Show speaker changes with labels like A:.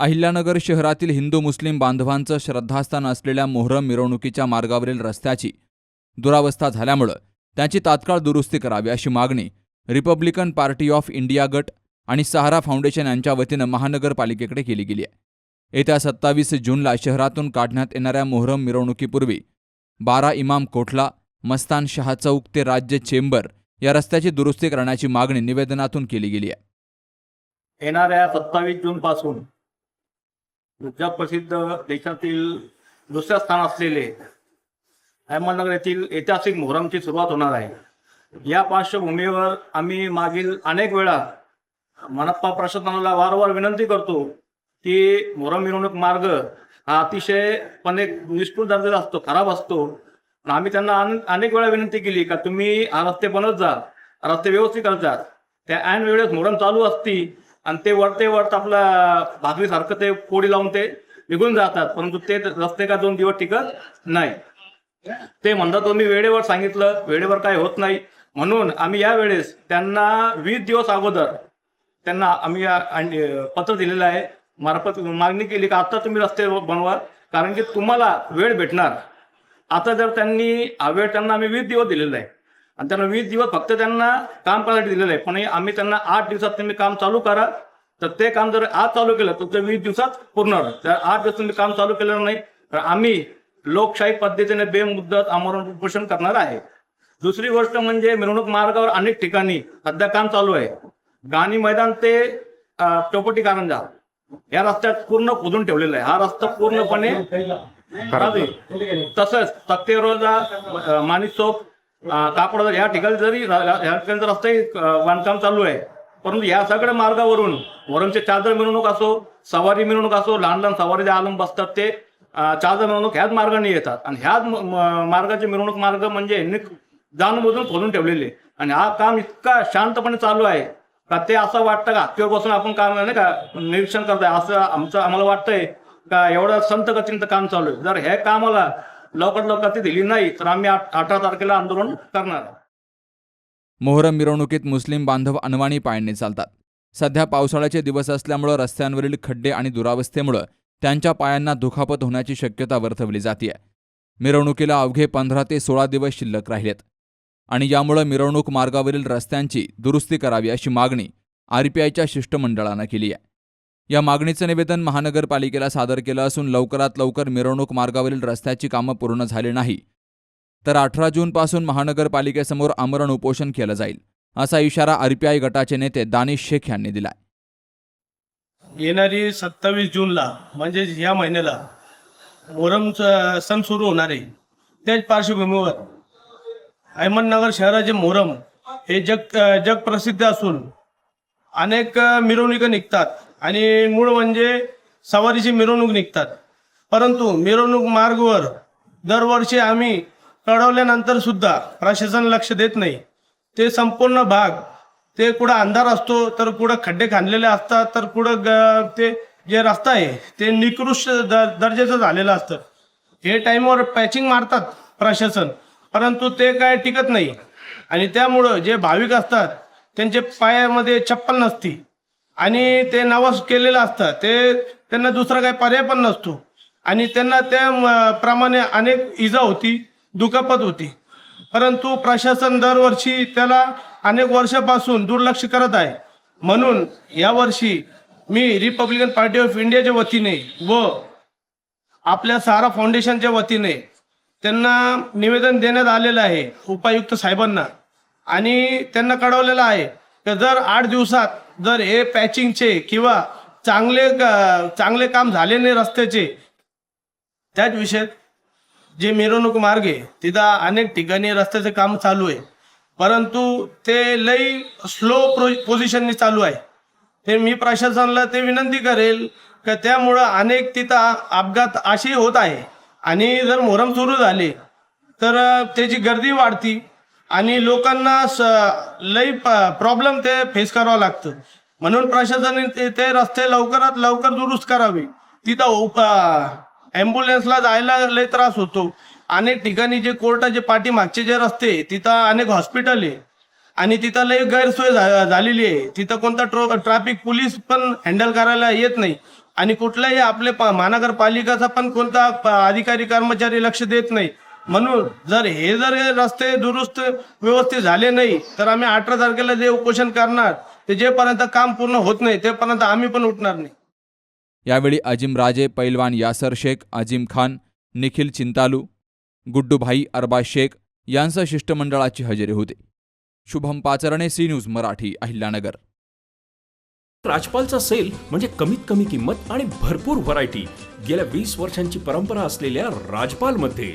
A: अहिल्यानगर शहरातील हिंदू मुस्लिम बांधवांचं श्रद्धास्थान असलेल्या मोहरम मिरवणुकीच्या मार्गावरील रस्त्याची दुरावस्था झाल्यामुळं त्याची तात्काळ दुरुस्ती करावी अशी मागणी रिपब्लिकन पार्टी ऑफ इंडिया गट आणि सहारा फाउंडेशन यांच्या वतीनं महानगरपालिकेकडे केली गेली आहे. येत्या सत्तावीस जूनला शहरातून काढण्यात येणाऱ्या मोहरम मिरवणुकीपूर्वी बारा इमाम कोठला मस्तान शहा चौक ते राज्य चेंबर या रस्त्याची दुरुस्ती करण्याची मागणी निवेदनातून केली गेली आहे.
B: येणाऱ्या सत्तावीस जूनपासून जगप्रसिद्ध देशातील दुसऱ्या स्थान असलेले अहमदनगर येथील ऐतिहासिक मोहरमची सुरुवात होणार आहे. या पार्श्वभूमीवर आम्ही मागील अनेक वेळा मनप्पा प्रशासनाला वारंवार विनंती करतो की मोहरम मिरवणूक मार्ग हा अतिशयपणे निष्ठूर दर्जाचा असतो खराब असतो. आम्ही त्यांना अन- अनेक वेळा विनंती केली का तुम्ही हा रस्ते बनत जा रस्ते व्यवस्थित करतात त्या ऐन वेळेस मोहरम चालू असती आणि ते वरते वरत आपला भाजवीसारखं ते पोळी लावून ते निघून जातात परंतु ते रस्ते का दोन दिवस टिकत नाही. ते म्हणतात तुम्ही वेळेवर सांगितलं वेळेवर काय होत नाही. म्हणून आम्ही या वेळेस त्यांना वीस दिवस अगोदर त्यांना आम्ही आणि, पत्र दिलेलं आहे. मार्फत मागणी केली का आता तुम्ही रस्ते बनवा कारण की तुम्हाला वेळ भेटणार. आता जर त्यांनी वेळ त्यांना आम्ही वीस दिवस दिलेला आहे. आणि त्यांना वीस दिवस फक्त त्यांना काम करायसाठी दिलेलं आहे. पण आम्ही त्यांना आठ दिवसात तुम्ही काम चालू करा. तर ते काम जर आज चालू केलं तर ते वीस दिवसात पूर्ण होणार. तर आठ दिवस तुम्ही काम चालू केलं नाही तर आम्ही लोकशाही पद्धतीने बेमुदत आमरण उपोषण करणार आहे. दुसरी गोष्ट म्हणजे मिरवणूक मार्गावर अनेक ठिकाणी सध्या काम चालू आहे. गाणी मैदान ते चौपटी कारंजा या रस्त्यात पूर्ण खोदून ठेवलेला आहे. हा रस्ता पूर्णपणे. तसंच तक्तेरोजा माणिक चौक कापड या ठिकाणी जरी या ठिकाणी जर रस्ते बांधकाम चालू आहे परंतु या सगळ्या मार्गावरून वरणचे चादर मिरवणूक असो सवारी मिरवणूक असो लहान लहान सवारी जे आलम बसतात ते चादर मिरवणूक ह्याच मार्गाने येतात. आणि ह्याच मार्गाचे मिरवणूक मार्ग म्हणजे यांनी जाणूनबुजून खोलून ठेवलेले. आणि हा काम इतका शांतपणे चालू आहे का ते असं वाटतं का? हत्तीवर बसून आपण काम नाही का निरीक्षण करताय. असं आमचं आम्हाला वाटतंय का एवढं संत गतीनं काम चालू आहे. जर हे कामाला लवकर लवकर ती दिली नाही तर आम्ही अठरा तारखेला आंदोलन करणार
A: मोहरम मिरवणुकीत मुस्लिम बांधव अनवाणी पायंने चालतात. सध्या पावसाळ्याचे दिवस असल्यामुळं रस्त्यांवरील खड्डे आणि दुरावस्थेमुळं त्यांच्या पायांना दुखापत होण्याची शक्यता वर्तवली जाते मिरवणुकीला अवघे पंधरा ते सोळा दिवस शिल्लक राहिलेत. आणि यामुळं मिरवणूक मार्गावरील रस्त्यांची दुरुस्ती करावी अशी मागणी आरपीआयच्या शिष्टमंडळानं केली आहे या मागणीचं निवेदन महानगरपालिकेला सादर केलं असून लवकरात लवकर मिरवणूक मार्गावरील रस्त्याची कामं पूर्ण झाली नाही. तर अठरा जूनपासून महानगरपालिकेसमोर आमरण उपोषण केलं जाईल असा इशारा आरपीआय गटाचे नेते दानिश शेख यांनी दिलाय.
C: येणारी सत्तावीस जूनला म्हणजे या महिन्याला मोहरमचा सण सुरू होणार आहे. त्याच पार्श्वभूमीवर अहमदनगर शहराचे मोहरम हे जग जगप्रसिद्ध असून अनेक मिरवणुका निघतात. आणि मूळ म्हणजे सवारीची मिरवणूक निघतात. परंतु मिरवणूक मार्गवर दरवर्षी आम्ही कळवल्यानंतर सुद्धा प्रशासन लक्ष देत नाही. ते संपूर्ण भाग ते कुठं अंधार असतो तर कुठं खड्डे खांदलेले असतात तर कुठं ग- ते जे रस्ता आहे ते निकृष्ट दर दर्जाचं झालेलं असतं. हे टाईमवर पॅचिंग मारतात प्रशासन परंतु ते काय टिकत नाही. आणि त्यामुळं जे भाविक असतात त्यांचे पायामध्ये चप्पल नसती. आणि ते नवस केलेलं असतं. ते त्यांना दुसरा काही पर्याय पण नसतो. आणि त्यांना त्या प्रमाणे अनेक इजा होती दुखापत होती. परंतु प्रशासन दरवर्षी त्याला अनेक वर्षापासून दुर्लक्ष करत आहे. म्हणून यावर्षी मी रिपब्लिकन पार्टी ऑफ इंडियाच्या वतीने व आपल्या सारा फाउंडेशनच्या वतीने त्यांना निवेदन देण्यात आलेलं आहे उपायुक्त साहेबांना. आणि त्यांना कळवलेलं आहे की जर आठ दिवसात जर हे पॅचिंगचे किंवा चांगले चांगले काम झाले नाही रस्त्याचे त्याच विषयात जे मिरवणूक मार्ग आहे तिथं अनेक ठिकाणी रस्त्याचे काम चालू आहे. परंतु ते लई स्लो प्रो पोझिशनने चालू आहे. ते मी प्रशासनाला ते विनंती करेल का त्यामुळं अनेक तिथं अपघात असे होत आहे. आणि जर मोहरम सुरू झाले तर त्याची गर्दी वाढती. आणि लोकांना स लई प्रॉब्लेम ते फेस करावं लागतं. म्हणून प्रशासनाने ते- ते रस्ते लवकरात लवकर दुरुस्त करावे. तिथं उप ॲम्ब्युलन्सला जायला लई त्रास होतो. अनेक ठिकाणी जे कोर्टाचे पाठीमागचे जे रस्ते तिथं अनेक हॉस्पिटल आहे. आणि तिथं लई गैरसोय झा- झालेली आहे. तिथं कोणता ट्रो ट्रॅफिक पोलीस पण हँडल करायला येत नाही. आणि कुठलाही आपले प- महानगरपालिकाचा पण कोणता प- अधिकारी कर्मचारी लक्ष देत नाही. म्हणून जर हे जर हे रस्ते दुरुस्त व्यवस्थित झाले नाही तर आम्ही अठरा तारखेला जे उपोषण करणार ते जेपर्यंत काम पूर्ण होत नाही तेपर्यंत आम्ही पण उठणार नाही.
A: यावेळी अजिम राजे पैलवान यासर शेख अजिम खान निखिल चिंतालू गुड्डूभाई अरबाज शेख यांसह शिष्टमंडळाची हजेरी होती. Shubham Pacharne C news Marathi Ahilyanagar.
D: राजपालचा sale म्हणजे कमीत कमी किंमत आणि भरपूर व्हरायटी. गेल्या वीस वर्षांची परंपरा असलेल्या राजपालमध्ये.